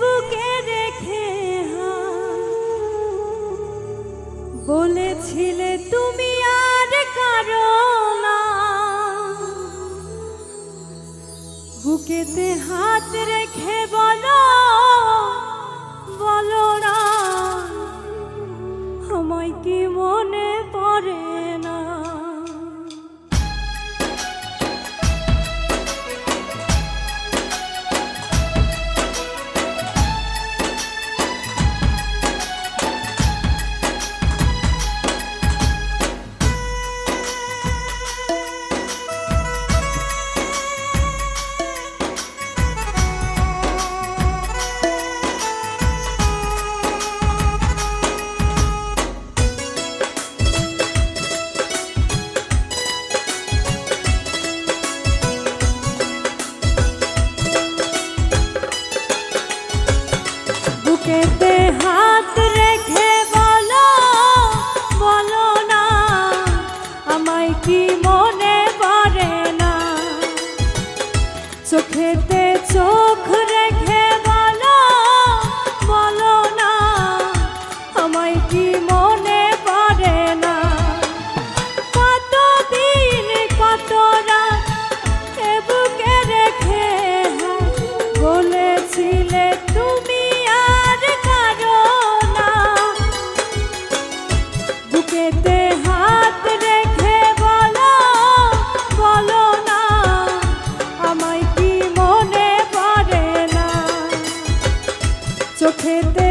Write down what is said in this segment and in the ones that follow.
বুকে বলেছিলে তুমি আর বুকেতে হাত রেখে বলো। চোখেতে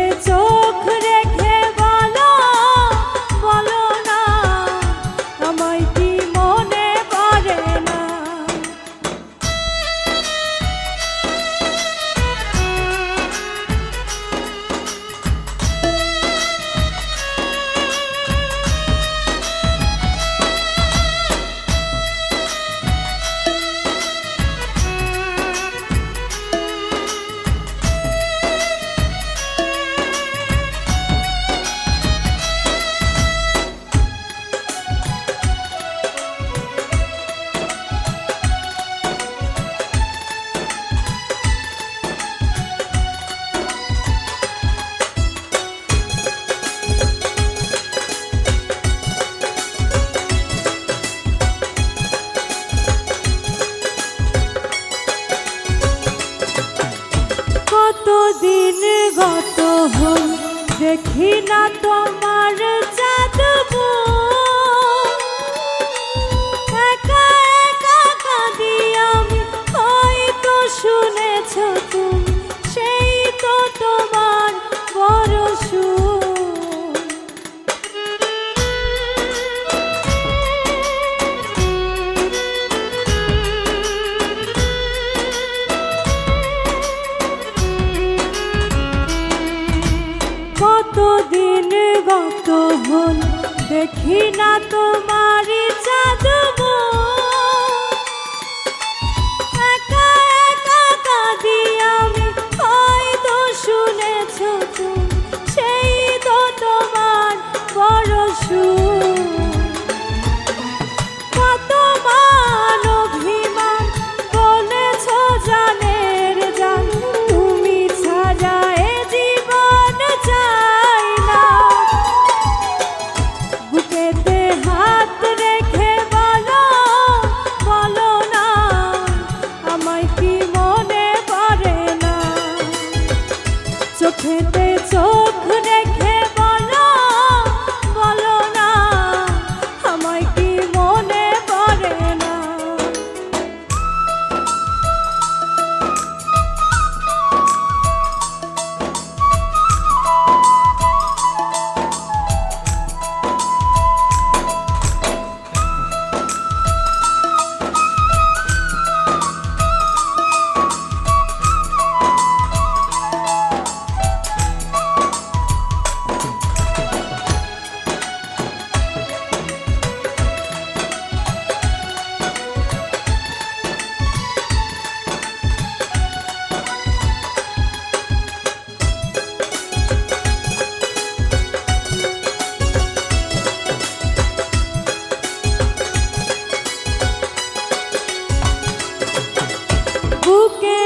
দিন গত হল দেখি না তোমার ঘৃণা তোমার।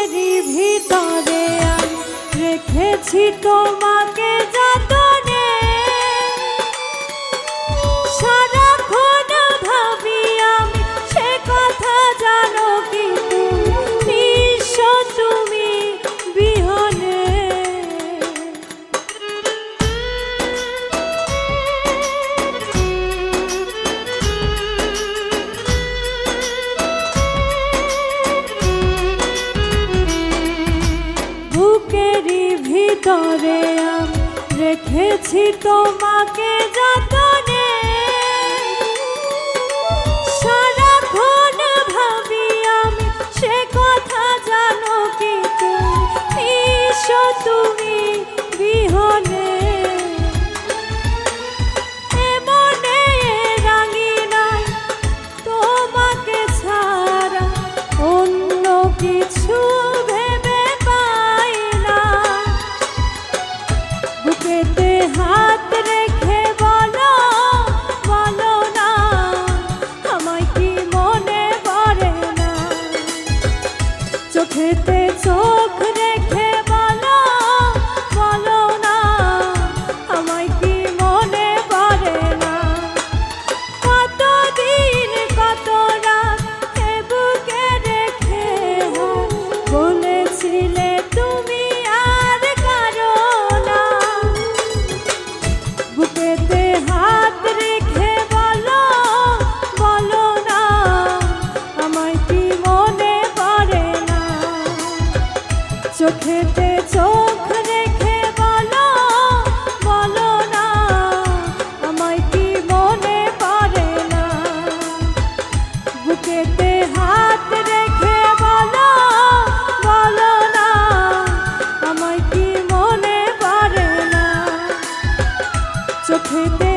বুকেরই ভিতরে রেখেছি তোমাকে যা রেখেছি তোমাকে যতনে মনে পড়ে না চোখেতে চোখ